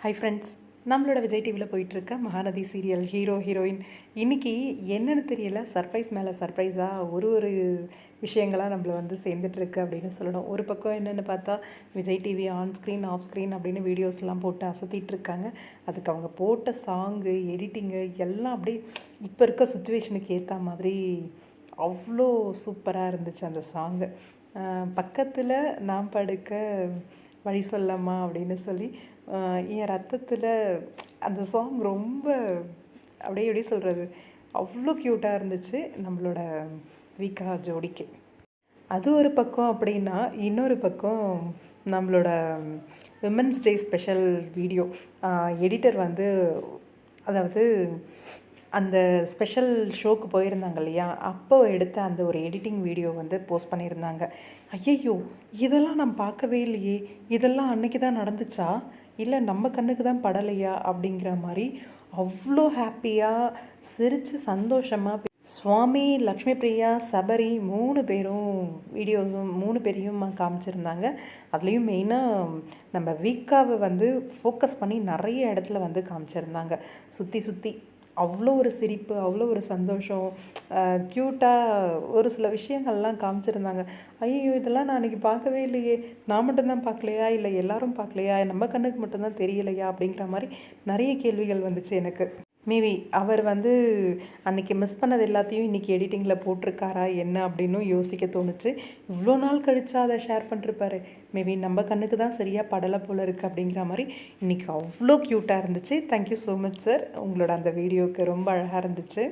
Hi friends நம்மளோட விஜய் டிவியில் போயிட்டுருக்க மகாநதி சீரியல் ஹீரோ ஹீரோயின் இன்றைக்கி என்னென்னு தெரியல சர்ப்ரைஸ் மேலே சர்ப்ரைஸாக ஒரு ஒரு விஷயங்களாக நம்மளை வந்து சேர்ந்துட்டுருக்கு அப்படின்னு சொல்லணும். ஒரு பக்கம் என்னென்னு பார்த்தா Vijay TV on screen off screen அப்படின்னு வீடியோஸ்லாம் போட்டு அசத்திட்டு இருக்காங்க அதுக்கு அவங்க போட்ட சாங்கு எடிட்டிங்கு எல்லாம் அப்படியே இப்போ இருக்க சுச்சுவேஷனுக்கு ஏற்ற மாதிரி அவ்வளோ சூப்பராக இருந்துச்சு அந்த சாங்கு பக்கத்தில் நாம் படுக்க வழி சொல்லம்மா அப்படின்னு சொல்லி என் ரத்தத்தில் அந்த சாங் ரொம்ப அப்படியே எப்படி சொல்கிறது அவ்வளோ க்யூட்டாக இருந்துச்சு நம்மளோட விகா ஜோடிக்கு. அது ஒரு பக்கம் அப்படின்னா இன்னொரு பக்கம் நம்மளோட women's day special video editor வந்து அதாவது அந்த ஸ்பெஷல் ஷோக்கு போயிருந்தாங்க இல்லையா? அப்போ எடுத்த அந்த ஒரு எடிட்டிங் வீடியோ வந்து போஸ்ட் பண்ணியிருந்தாங்க. ஐயையோ இதெல்லாம் நான் பார்க்கவே இல்லையே. இதெல்லாம் அன்னைக்கு தான் நடந்துச்சா? இல்லை நம்ம கண்ணுக்கு தான் படலையா? அப்படிங்கிற மாதிரி அவ்வளோ ஹாப்பியாக சிரித்து சந்தோஷமாக சுவாமி லக்ஷ்மி பிரியா சபரி மூணு பேரும் வீடியோஸும் மூணு பேரையும் காமிச்சிருந்தாங்க. அதுலேயும் மெயினாக நம்ம வீக்காவை வந்து ஃபோக்கஸ் பண்ணி நிறைய இடத்துல வந்து காமிச்சிருந்தாங்க. சுற்றி சுற்றி அவ்வளோ ஒரு சிரிப்பு அவ்வளோ ஒரு சந்தோஷம். க்யூட்டாக ஒரு சில விஷயங்கள்லாம் காமிச்சிருந்தாங்க. ஐயோ இதெல்லாம் நான் அன்றைக்கி பார்க்கவே இல்லையே. நான் மட்டும்தான் பார்க்கலையா? இல்லை எல்லாரும் பார்க்கலையா? நம்ம கண்ணுக்கு மட்டும்தான் தெரியலையா? அப்படிங்கிற மாதிரி நிறைய கேள்விகள் வந்துச்சு எனக்கு. மேபி அவர் வந்து அன்றைக்கி மிஸ் பண்ணது எல்லாத்தையும் இன்றைக்கி எடிட்டிங்கில் போட்டிருக்காரா என்ன அப்படின்னும் யோசிக்க தோணுச்சு. இவ்வளோ நாள் கழிச்சா அதை ஷேர் பண்ணிருப்பாரு. மேபி நம்ம கண்ணுக்கு தான் சரியாக படலை போல இருக்குது அப்படிங்கிற மாதிரி இன்றைக்கி அவ்வளோ க்யூட்டாக இருந்துச்சு. தேங்க்யூ ஸோ மச் சார் உங்களோட அந்த வீடியோவுக்கு ரொம்ப அழகாக இருந்துச்சு.